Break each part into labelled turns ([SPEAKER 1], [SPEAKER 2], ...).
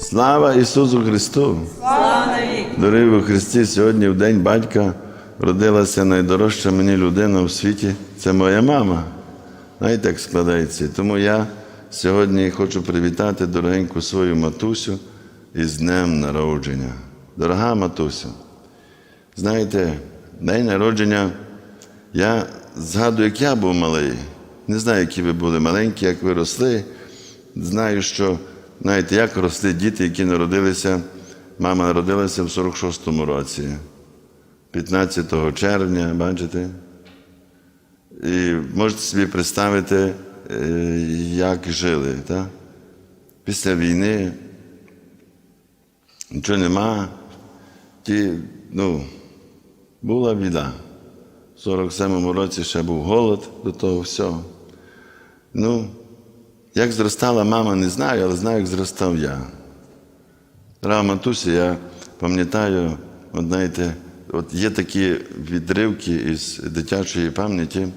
[SPEAKER 1] Слава Ісусу Христу!
[SPEAKER 2] Слава!
[SPEAKER 1] Дорогі у Христі, сьогодні в день батька родилася найдорожча мені людина в світі. Це моя мама. Знаєте, як складається. Тому я сьогодні хочу привітати дорогеньку свою матусю із днем народження. Дорога матусю, знаєте, день народження я згадую, як я був малий. Не знаю, які ви були маленькі, як ви росли. Знаю, що знаєте, як росли діти, які народилися. Мама народилася в 46-му році, 15 червня, бачите? І можете собі представити, е, як жили. Так? Після війни нічого нема. Ті, ну, була біда. В 47-му році ще був голод до того всього. Ну, як зростала мама, не знаю, але знаю, як зростав я. Рава матусі, я пам'ятаю, от знаєте, от є такі відривки із дитячої пам'яті,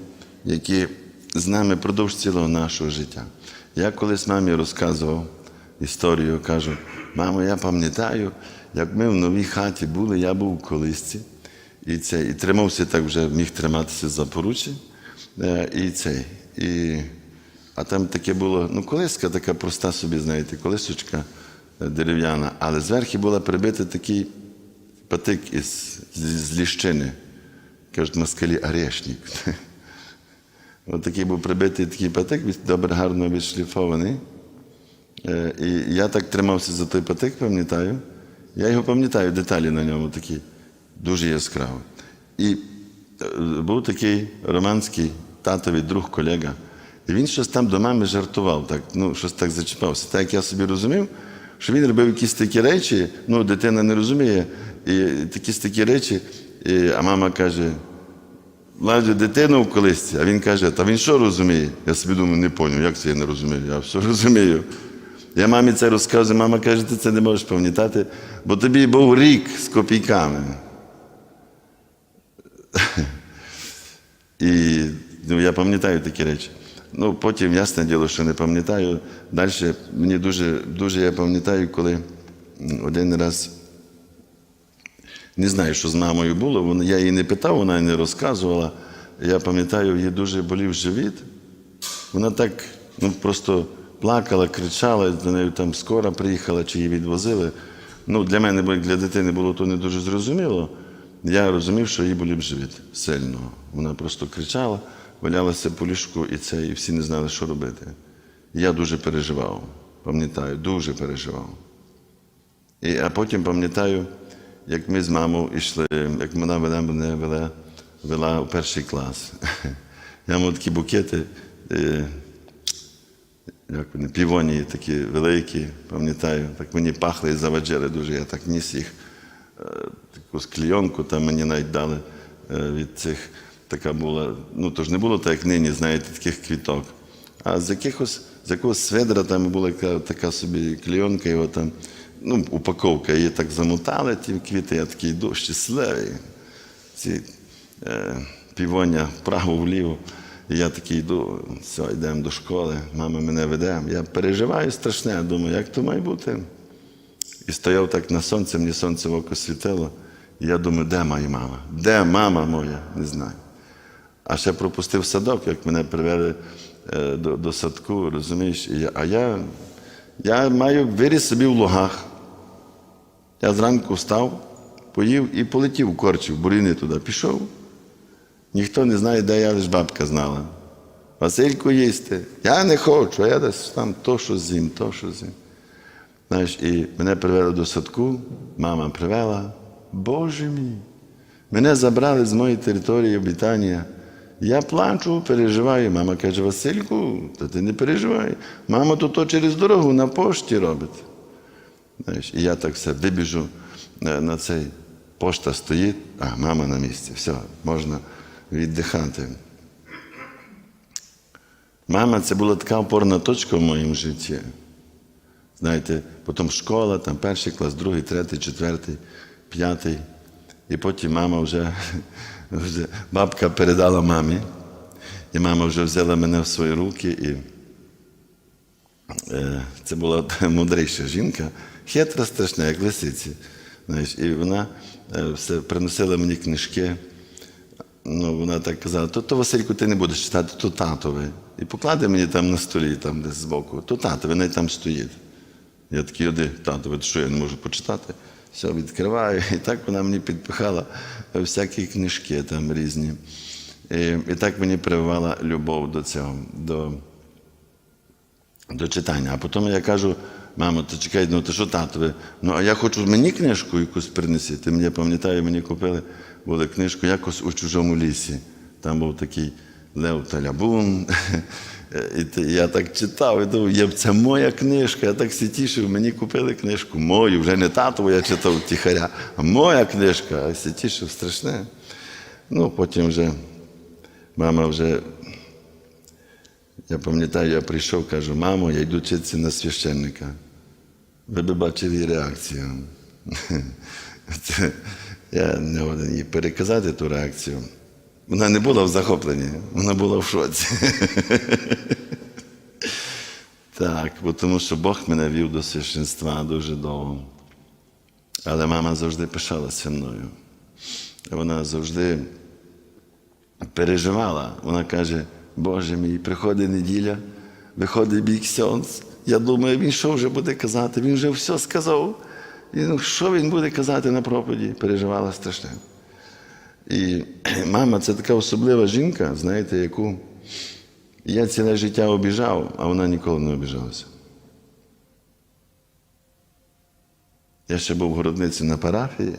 [SPEAKER 1] які з нами продовж цілого нашого життя. Я колись мамі розказував історію, кажу, мамо, я пам'ятаю, як ми в новій хаті були, я був у колисці, і, це, і тримався так вже, міг триматися за поручі. Е, І цей. І, а там таке було, ну, колиска така проста собі, знаєте, колисочка е, дерев'яна, але зверху була прибита такий патик із, з, ліщини. Кажуть, москалі орешник. Ось такий був прибитий такий патик, добре, гарно відшліфований. Е, І я так тримався за той патик, пам'ятаю. Я його пам'ятаю, деталі на ньому такі, дуже яскраві. І е, був такий романський татовий друг, колега. І він щось там до мами жартував, так, ну, щось так зачіпався. Так як я собі розумів, що він робив якісь такі речі, ну, дитина не розуміє, і такі такі речі, і, а мама каже, ладжу дитину в колисці, а він каже, та він що розуміє? Я собі думаю, не поняв, як це я не розумію, я все розумію. Я мамі це розказую, мама каже, ти це не можеш пам'ятати, бо тобі був рік з копійками. І ну, я пам'ятаю такі речі. Ну, потім, ясне діло, що не пам'ятаю. Далі мені дуже, дуже я пам'ятаю, коли один раз не знаю, що з мамою було. Я її не питав, вона не розказувала. Я пам'ятаю, їй дуже болів живіт. Вона так ну, просто плакала, кричала, до неї там скоро приїхала, чи її відвозили. Ну, для мене, бо для дитини було то не дуже зрозуміло. Я розумів, що їй болів живіт сильно. Вона просто кричала, валялася по ліжку, і це, і всі не знали, що робити. Я дуже переживав, пам'ятаю, дуже переживав. І, а потім пам'ятаю, як ми з мамою йшли, як вона мене вела, вела у перший клас. Я мав такі букети, е, як вони, півонії такі великі, пам'ятаю, так мені пахли і заваджили дуже, я так ніс їх. Таку склійонку там мені навіть дали е, від цих, така була, ну то ж не було так, як нині, знаєте, таких квіток. А з якихось, з якогось сведра там була така, собі клейонка, його там, ну, упаковка, її так замотали, ті квіти, я такий йду, щасливий. Ці е, півоння вправо-вліво. І я такий йду, все, йдемо до школи, мама мене веде. Я переживаю страшне, думаю, як то має бути. І стояв так на сонці, мені сонце в око світило. Я думаю, де моя мама? Де мама моя? Не знаю. А ще пропустив садок, як мене привели е, до, до садку, розумієш? І я, а я, я маю виріс собі в лугах. Я зранку встав, поїв і полетів корчів, буріни туди. Пішов. Ніхто не знає, де я, лише бабка знала. Васильку їсти. Я не хочу, а я десь там то, що з'їм, то, що з'їм. Знаєш, і мене привели до садку, мама привела. Боже мій, мене забрали з моєї території обітання. Я плачу, переживаю. Мама каже, Васильку, та ти не переживай. Мама то, через дорогу на пошті робить. Знаєш, і я так все вибіжу на, на цей пошта стоїть, а мама на місці. Все, можна віддихати. Мама це була така опорна точка в моєму житті. Знаєте, потім школа, там перший клас, другий, третій, четвертий, п'ятий. І потім мама вже, вже бабка передала мамі. І мама вже взяла мене в свої руки. І е, це була мудрейша жінка. хитра, страшна, як лисиці. Знаєш, і вона е, все приносила мені книжки. Ну, вона так казала, то, то Васильку, ти не будеш читати, то татове. І покладе мені там на столі, там десь збоку, то татове, навіть там стоїть. Я такий, оди, татове, що я не можу почитати. Все, відкриваю. І так вона мені підпихала всякі книжки там різні. І, і так мені прививала любов до цього, до, до читання. А потім я кажу, мамо, ти чекай, ну ти що татове? Ну, а я хочу мені книжку якусь принеси. Ти мені пам'ятаю, мені купили були книжку якось у чужому лісі. Там був такий Лев Талябун. І я так читав і думав, це моя книжка. Я так всі тішив, мені купили книжку. Мою, вже не татову, я читав тихаря, а моя книжка, а всі тішив страшне. Ну, потім вже мама вже я пам'ятаю, я прийшов, кажу, мамо, я йду вчитися на священника. Ви б бачили реакцію. Я не годен їй переказати ту реакцію. Вона не була в захопленні, вона була в шоці. Так, бо тому що Бог мене вів до священства дуже довго. Але мама завжди пишалася мною. Вона завжди переживала. Вона каже, Боже мій, приходить неділя, виходить бій ксьонц. Я думаю, він що вже буде казати? Він вже все сказав. І, ну, що він буде казати на проповіді? Переживала страшне. І мама це така особлива жінка, знаєте, яку я ціле життя обіжав, а вона ніколи не обіжалася. Я ще був в городниці на парафії.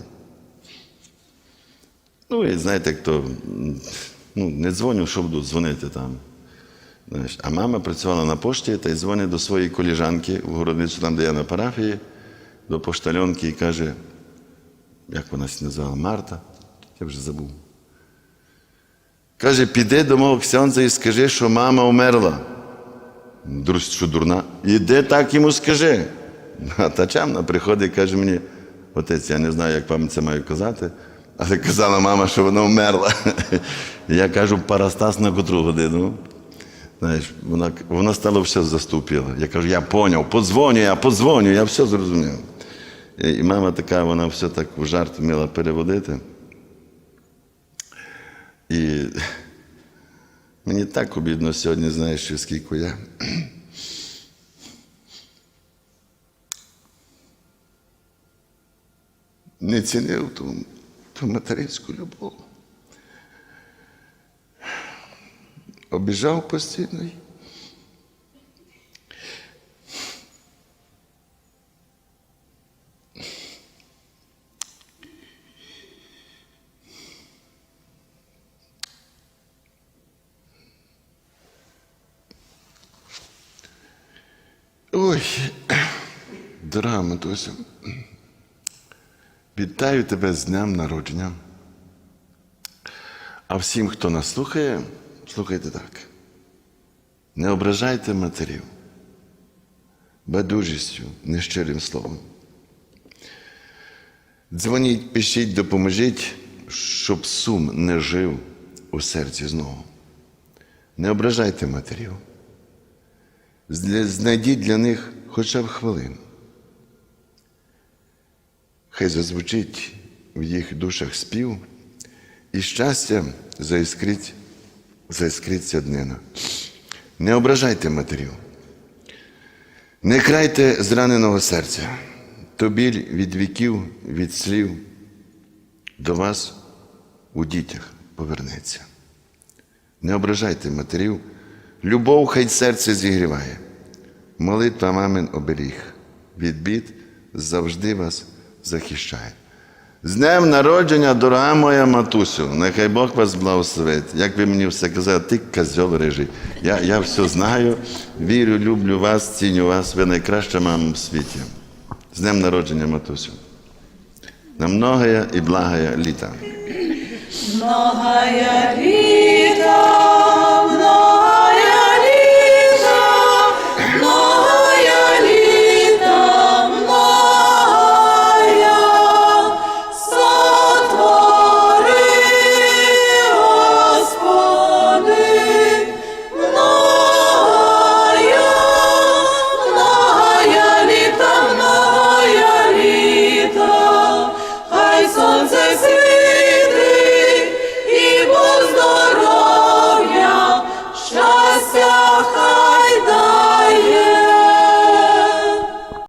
[SPEAKER 1] Ну, і знаєте, як то м, ну, не дзвоню, що буду дзвонити там. Знаєш, а мама працювала на пошті та й дзвонить до своєї коліжанки в городницю, там, де я на парафії, до поштальонки і каже, як вона сі називала, Марта, я вже забув. Каже, піди до мого ксьонза і скажи, що мама умерла. Друзі, що дурна? Іди так йому скажи. А та чамна приходить і каже мені, отець, я не знаю, як вам це маю казати, але казала мама, що вона вмерла. Я кажу, парастас на котру годину. Знаєш, вона, вона стала все заступила. Я кажу, я поняв, подзвоню, я подзвоню, я все зрозумів. І мама така, вона все так в жарт вміла переводити. І мені так обідно сьогодні, знаєш, що скільки я. Не цінив ту, ту материнську любов. Обіжав постійно. Ой, дорога Матуся, вітаю тебе з днем народження. А всім, хто нас слухає, слухайте так. Не ображайте матерів байдужістю, нещирим словом. Дзвоніть, пишіть, допоможіть, щоб сум не жив у серці знову. Не ображайте матерів. Знайдіть для них хоча б хвилину. Хай зазвучить в їх душах спів, і щастя заіскрить, заіскриться днина. Не ображайте матерів. Не крайте зраненого серця, то біль від віків, від слів до вас у дітях повернеться. Не ображайте матерів, любов хай серце зігріває. Молитва мамин оберіг, від бід завжди вас захищає. З днем народження, дорога моя матусю, нехай Бог вас благословить. Як ви мені все казали, ти козьол рижий. Я, я все знаю, вірю, люблю вас, ціню вас, ви найкраща мама в світі. З днем народження, матусю. На многое і благое літа.
[SPEAKER 2] Многая літа,